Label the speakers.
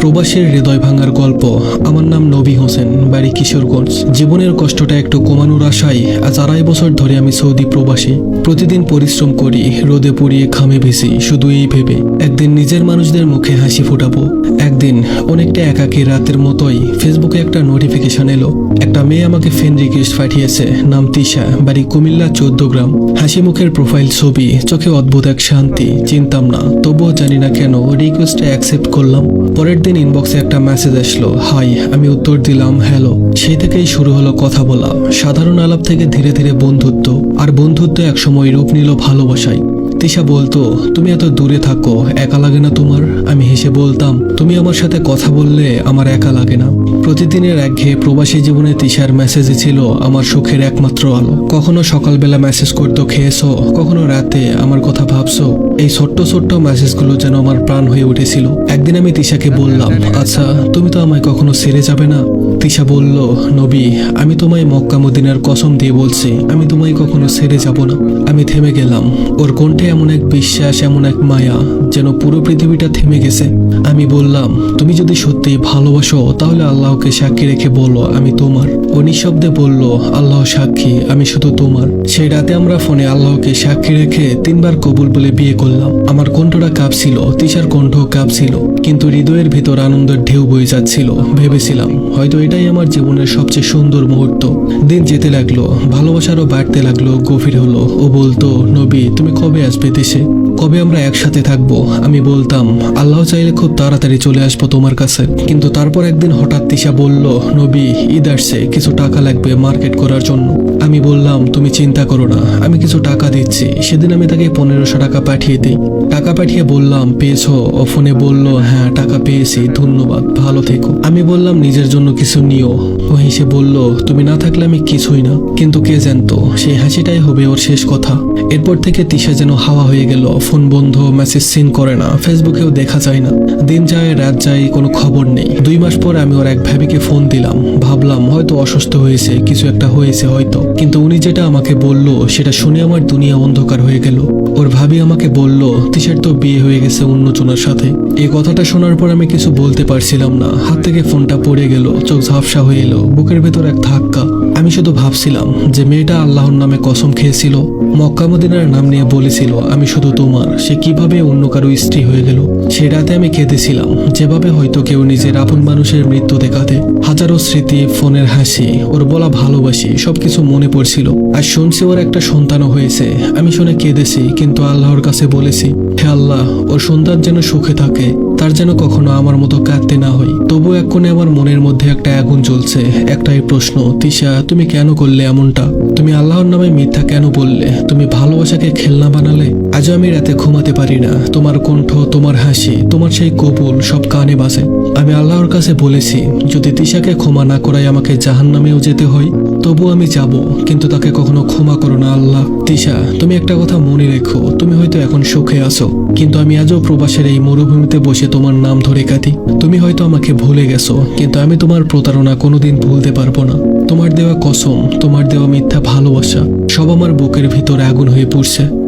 Speaker 1: প্রবাসীর হৃদয় ভাঙার গল্প। আমার নাম নবী হোসেন, বাড়ি কিশোরগঞ্জ। জীবনের কষ্টটা একটু কমানোর আশায় আজ আড়াই বছর ধরে আমি সৌদি প্রবাসী। প্রতিদিন পরিশ্রম করি, রোদে পুড়িয়ে খামে ভেসি শুধু এই ভেবে। একদিন নিজের মানুষদের মুখে হাসি ফোটাবো। একদিন অনেকটা একাকী রাতের মতোই ফেসবুকে একটা নোটিফিকেশন এলো। একটা মেয়ে আমাকে ফ্রেন্ড রিকোয়েস্ট পাঠিয়েছে, নাম তিশা, বাড়ি কুমিল্লা চোদ্দ গ্রাম। হাসি মুখের প্রোফাইল ছবি, চোখে অদ্ভুত এক শান্তি, চিনতাম না, তবুও জানি না কেন রিকোয়েস্টটা অ্যাকসেপ্ট করলাম। পরের দিন ইনবক্সে একটা মেসেজ আসলো হাই আমি উত্তর দিলাম হ্যালো সেই থেকেই শুরু হলো কথা বলা। সাধারণ আলাপ থেকে ধীরে ধীরে বন্ধুত্ব, আর বন্ধুত্ব একসময় রূপ নিল ভালোবাসায়। তিশা বলতো, তুমি এত দূরে থাকো, একা লাগে না তোমার? আমি হেসে বলতাম, তুমি আমার সাথে কথা বললে আমার একা লাগে না। প্রতিদিনের একঘেয়ে প্রবাসী জীবনে তিশার মেসেজই ছিল, আমার সুখের একমাত্র আলো। কখনো সকালবেলা মেসেজ করতো, খেয়েছো? কখনো রাতে? আমার কথা ভাবছ? এই ছোট্ট ছোট্ট মেসেজগুলো যেন আমার প্রাণ হয়ে উঠেছিল। একদিন আমি তিশাকে বললাম আচ্ছা তুমি তো আমায় কখনো ছেড়ে যাবে না? তিশা বলল, নবী, আমি তোমায় মক্কা মদিনার কসম দিয়ে বলছি, আমি তোমায় কখনো ছেড়ে যাব না। আমি থেমে গেলাম। ওর কণ্ঠে এমন এক বিশ্বাস, এমন এক মায়া যেন পুরো পৃথিবীটা থেমে গেছে। আমি বললাম, তুমি যদি সত্যি ভালোবাসো, তাহলে আল্লাহকে সাক্ষী রেখে বলো আমি তোমার। ও নিঃশব্দে বলল, আল্লাহ সাক্ষী, আমি শুধু তোমার। সেই রাতে আমরা ফোনে আল্লাহকে সাক্ষী রেখে তিনবার কবুল বলে বিয়ে করলাম। আমার কণ্ঠটা কাঁপছিল, তিশার কণ্ঠ কাঁপছিল, কিন্তু হৃদয়ের ভিতর আনন্দের ঢেউ বয়ে যাচ্ছিল। ভেবেছিলাম, হয়তো এটাই আমার জীবনের সবচেয়ে সুন্দর মুহূর্ত। দিন যেতে লাগল, ভালোবাসারও বাড়তে লাগল, গভীর হলো। ও বলতো, নবী, তুমি কবে আসবে দেশে? কবে আমরা একসাথে থাকব? আমি বলতাম, আল্লাহ চাইলে খুব তাড়াতাড়ি চলে আসব তোমার কাছে। কিন্তু তারপর একদিন হঠাৎ তিশা বলল, নবী, ঈদ আসছে, কিছু টাকা লাগবে মার্কেট করার জন্য। আমি বললাম, তুমি চিন্তা করো না, আমি কিছু টাকা দিচ্ছি। সেদিন আমি তাকে পনেরোশো টাকা পাঠিয়ে দিই। টাকা পাঠিয়ে বললাম, পেয়েছ? ও ফোনে বলল হ্যাঁ টাকা পেয়েছি, ধন্যবাদ, ভালো থেকো। আমি বললাম, নিজের জন্য কিছু নিও। ও হেসে বলল, তুমি না থাকলে আমি কিছুই না। কিন্তু কে জানতো, সেই হাসিটাই হবে ওর শেষ কথা। এরপর থেকে তিশা যেন হাওয়া হয়ে গেল, ফোন বন্ধ, মেসেজ সিন করে না, ফেসবুকেও দেখা যায় না। দিন যায়, রাত যায়, কোনো খবর নেই। দুই মাস পর আমি ওর এক ভাবিকে ফোন দিলাম। ভাবলাম হয়তো অসুস্থ হয়েছে, কিছু একটা হয়েছে হয়তো। কিন্তু উনি যেটা আমাকে বলল, সেটা শুনে আমার দুনিয়া অন্ধকার হয়ে গেল। ওর ভাবি আমাকে বলল, তিশার তো বিয়ে হয়ে গেছে অন্যজনের সাথে। এই কথাটা শোনার পর আমি কিছু বলতে পারছিলাম না। হাত থেকে ফোনটা পড়ে গেল, চোখ ঝাপসা হয়ে এলো। বুকের ভেতর এক ধাক্কা। আমি শুধু ভাবছিলাম যে মেয়েটা আল্লাহর নামে কসম খেয়েছিল, মক্কা মদিনার নাম নিয়ে বলেছিল, আমি শুধু তোমার, সে কীভাবে অন্য কারও স্ত্রী হয়ে গেল? সে রাতে আমি কেঁদেছিলাম যেভাবে হয়তো কেউ নিজের আপন মানুষের মৃত্যু দেখাতে হাজারো স্মৃতি, ফোনের হাসি, ওর বলা ভালোবাসি, সবকিছু মনে পড়ছিল। আর শুনছি ওর একটা সন্তানও হয়েছে। আমি শুনে কেঁদেছি, কিন্তু আল্লাহর কাছে বলেছি, হে আল্লাহ, ওর সন্তান যেন সুখে থাকে তার যেন কখনো আমার মতো কাঁদতে না হয়। তবু এক কোণে আমার মনের মধ্যে একটা আগুন জ্বলছে। একটাই প্রশ্ন, তিশা, তুমি কেন করলে এমনটা? তুমি আল্লাহর নামে মিথ্যা কেন বললে? তুমি ভালোবাসাকে খেলনা বানালে? আজও আমি রাতে ঘুমাতে পারি না। তোমার কণ্ঠ, তোমার হাসি, তোমার সেই কবুল, সব কানে বাজে। আমি আল্লাহর কাছে বলেছি, যদি তিশাকে ক্ষমা না করাই আমাকে জাহান নামেও যেতে হয় তবু আমি যাব। কিন্তু তাকে কখনো ক্ষমা করো না আল্লাহ। তিশা, তুমি একটা কথা মনে রেখো। তুমি হয়তো এখন সুখে আছো। কিন্তু আমি আজও প্রবাসের এই মরুভূমিতে বসে তোমার নাম ধরে কাঁদি। তুমি হয়তো আমাকে ভুলে গেছো, কিন্তু আমি তোমার প্রতারণা কোনোদিন ভুলতে পারব না। তোমার দেওয়া কসম, তোমার দেওয়া মিথ্যা ভালোবাসা, সব আমার বুকের ভিতরে আগুন হয়ে পড়ছে।